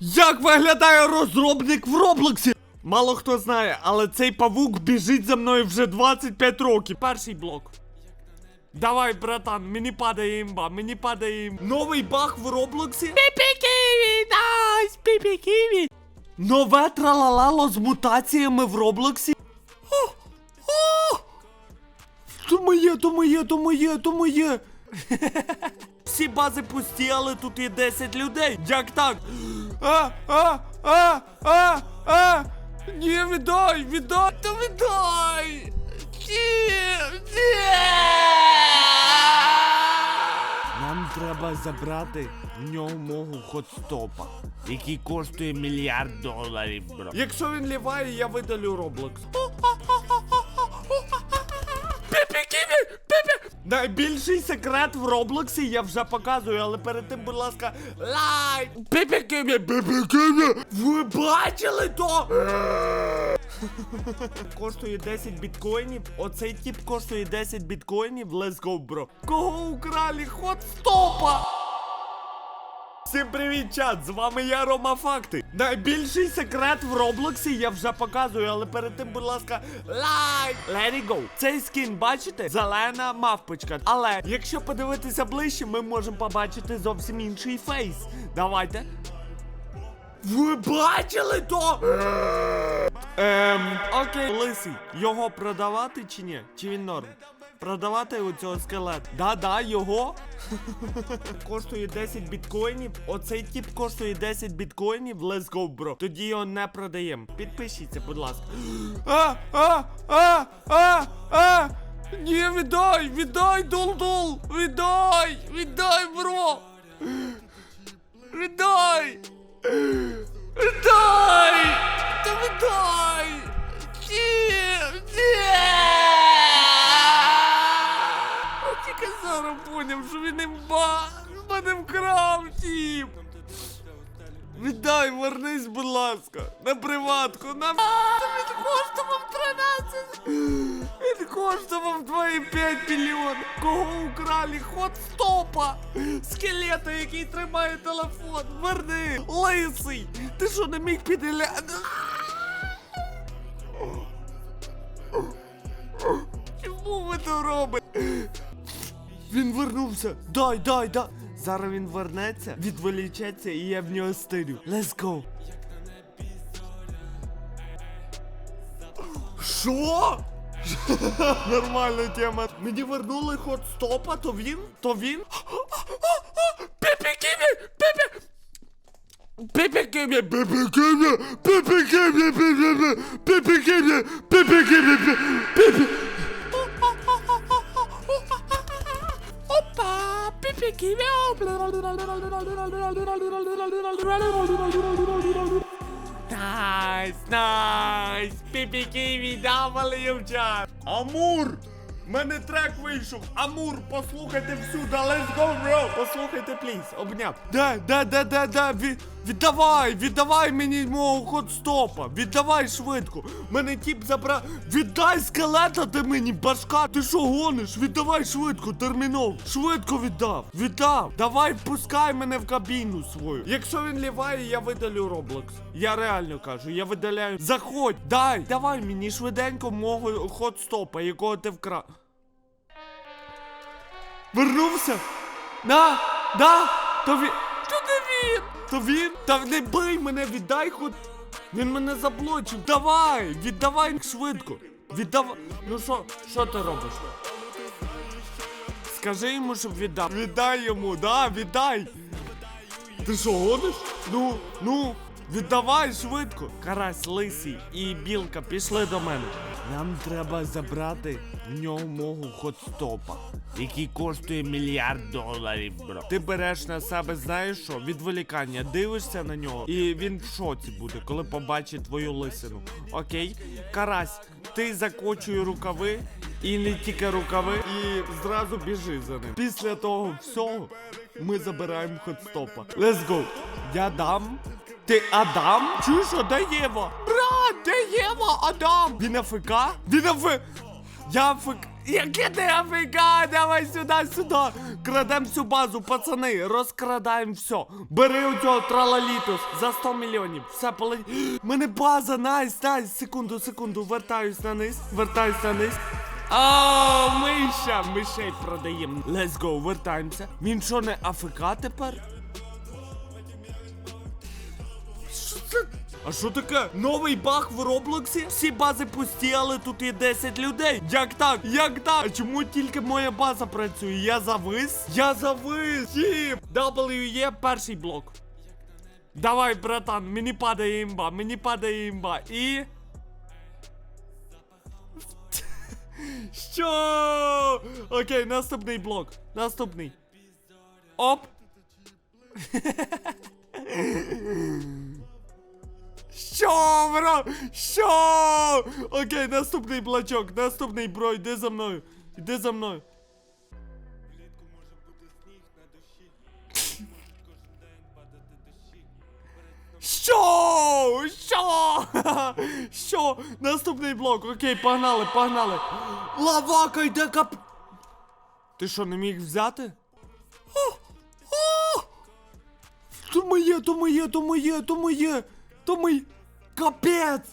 Як виглядає розробник в Роблоксі? Мало хто знає, але цей павук біжить за мною вже 25 років. Перший блок. Давай, братан, мені падає імба, мені падає імба. Новий баг в Роблоксі. Піпі-ківі, найс, піпі-ківі. Нове тралалало з мутаціями в Роблоксі. О, о! То моє, то моє, то моє, то моє. Всі бази пусті, але тут є 10 людей. Як так? А, а, а, а, а! Ні, віддай, віддай, то віддай! Ні, ні! Нам треба забрати в нього мого ходстопа, який коштує мільярд доларів, бро. Якщо він ліває, я видалю Роблокс. Піпі-ківі! Піпі! Найбільший секрет в Роблоксі я вже показую, але перед тим, будь ласка, лайк! Піпі-ківі! Піпі-ківі! Ви бачили то? коштує 10 біткоїнів. Оцей тип коштує 10 біткоїнів. Let's go, бро. Кого украли? Ход стопа! Всім привіт, чат! З вами я, Рома Факти. Найбільший секрет в Роблоксі я вже показую, але перед тим, будь ласка, лайк! Let it go! Цей скін, бачите? Зелена мавпочка. Але якщо подивитися ближче, ми можемо побачити зовсім інший фейс. Давайте. Ви бачили то? Ем, окей, лисий, його продавати чи ні? Чи він норм? Продавати у цього скелет. Да-да, його. коштує 10 біткоїнів. Оцей тип коштує 10 біткоїнів. Let's go, бро. Тоді його не продаємо. Підпишіться, будь ласка. А, а, а, а, а! Ні, віддай, віддай, дол-дол! Віддай! Віддай, бро! Віддай! Віддай! Та віддай! Ні! Ні! Зараз поняв, що він імба! Мене вкрав тіп! Віддай, вернись, будь ласка, на приватку, на... Він коштував 13! Він коштував 2,5 мільйон! Кого украли? Ход стопа! Скелета, який тримає телефон! Верни! Лисий! Ти що не міг піділя... Чому ви то робите? Він вернувся. Дай, дай, дай. Зараз він вернеться, відволічеться і я в нього стилю. Let's go. Що? Нормальна тема. Мені вернули ход стопа, то він? То він? Піпі-ківі! Піпі! Піпі-ківі! Піпі-ківі! Піпі-ківі! Піпі-ківі! Піпі-ківі! Піпі-ківі! Піпі! Опа! Піпі-ківі! Найс, найс! Піпі-ківі, давали в! Амур! У мене трек вийшов! Амур, послухайте всюди, let's go, bro! Послухайте, пліз, обняв. Да, да, да, да, да, віддавай, віддавай мені мого ходстопа, віддавай швидко. Мене тіп забрав. Віддай скелета ти мені, башка, ти що гониш? Віддавай швидко, терміново. Швидко віддав. Віддав. Давай впускай мене в кабіну свою. Якщо він ліває, я видалю Роблокс. Я реально кажу, я видаляю. Заходь, дай, давай мені швиденько мого ходстопа, якого ти вкрав. Вернувся? На, да, то він. То не він! То він! Та не бий мене, віддай хоч. Він мене заблочив. Давай! Віддавай швидко! Віддавай. Ну що, що ти робиш? Скажи йому, щоб віддав. Віддай йому, да, віддай! Ти що, гониш? Ну, ну, віддавай швидко. Карась, лисий і білка пішли до мене. Нам треба забрати в нього ходстопа, який коштує мільярд доларів, бро. Ти береш на себе, знаєш що, відволікання, дивишся на нього, і він в шоці буде, коли побачить твою лисину. Окей? Карась, ти закочуй рукави. І не тільки рукави, і зразу біжи за ним. Після того всього ми забираємо ходстопа. Let's go. Я дам. Ти Адам? Чуєш, а де Єва? Єва? Адам? Він АФК? Він АФК? Я АФК. Яке ти афіга, давай сюди, сюди. Крадем всю базу, пацани, розкрадаємо все. Бери у цього тралалітус за 100 мільйонів. Все полетить. Мене база, найс, найс. Секунду, секунду, вертаюсь на низ, вертаюсь на низ. А, миша, мишей продаємо. Let's go, вертаємося. Він що, не АФК тепер? А що таке? Новий баг в Роблоксі? Всі бази пусті, але тут є 10 людей. Як так? Як так? А чому тільки моя база працює? Я завис? Я завис! Тіп! WE перший блок. Давай, братан, мені падає імба, мені падає імба. І. Що? Окей, наступний блок. Наступний. Оп. Що, бро? Що? Окей, наступний блочок, наступний бро, йди за мною. Йди за мною. Що? Що? Що? Наступний блок. Окей, погнали, погнали. Лавака йде кап. Ти що, не міг взяти? О! О! То моє, то моє, то моє, то моє, то ми. Капець!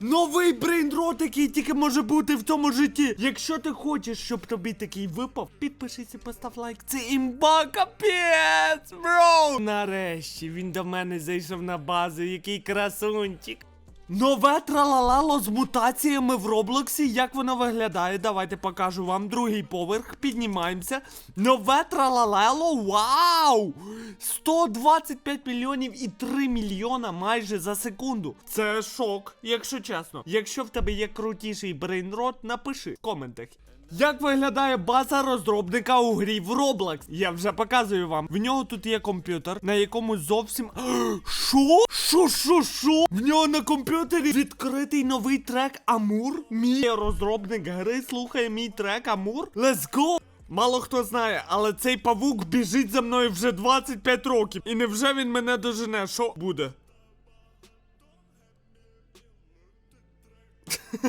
Новий брейнрот, який тільки може бути в цьому житті. Якщо ти хочеш, щоб тобі такий випав, підпишись і постав лайк. Це імба капець, бро! Нарешті він до мене зайшов на базу, який красунчик. Нове тралалало з мутаціями в Роблоксі. Як воно виглядає? Давайте покажу вам другий поверх. Піднімаємося. Нове тралалело. Вау! 125 мільйонів і 3 мільйона майже за секунду. Це шок, якщо чесно. Якщо в тебе є крутіший брейнрот, напиши в коментах. Як виглядає база розробника у грі в Roblox? Я вже показую вам. В нього тут є комп'ютер, на якому зовсім. Що? Що, що, що? В нього на комп'ютері відкритий новий трек Амур. Мій розробник гри слухає мій трек Амур. Let's go! Мало хто знає, але цей павук біжить за мною вже 25 років. І невже він мене дожене? Що буде?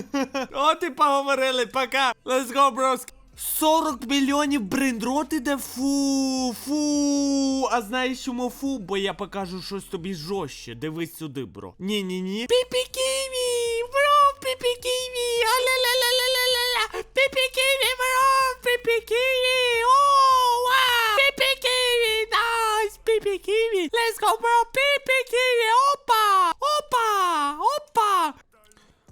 От і поговорили, пока. Let's go, броски. 40 мільйонів брейнрот іде фу, фу. А знаєш чому фу? Бо я покажу щось тобі жорстче. Дивись сюди, бро. Ні, ні, ні. Піпі ківі, бро, піпі ківі. Аля-ля-ля-ля-ля-ля. Піпі ківі, бро, піпі ківі. О, вау. Піпі ківі, найс, піпі ківі. Let's go, бро, піпі ківі. Опа, опа, опа.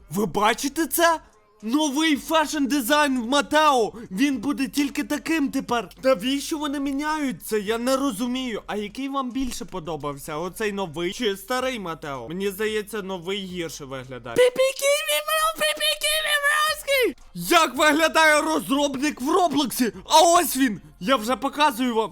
Ви бачите це? Новий фешн дизайн в Матео! Він буде тільки таким тепер. Навіщо вони міняються? Я не розумію. А який вам більше подобався? Оцей новий чи старий Матео? Мені здається, новий гірше виглядає. Піпіківі, піпіківі, броски! Як виглядає розробник в Роблоксі? А ось він! Я вже показую вам.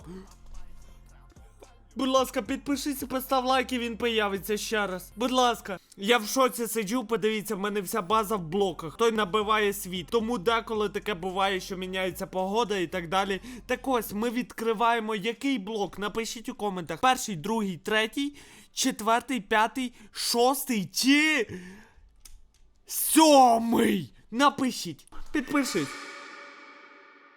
Будь ласка, підпишись і постав лайк, і він появиться ще раз. Будь ласка, я в шоці сиджу, подивіться, в мене вся база в блоках. Той набиває світ. Тому деколи таке буває, що міняється погода і так далі. Так ось, ми відкриваємо який блок? Напишіть у коментах. Перший, другий, третій, четвертий, п'ятий, шостий чи. Сьомий! Напишіть, підпишись.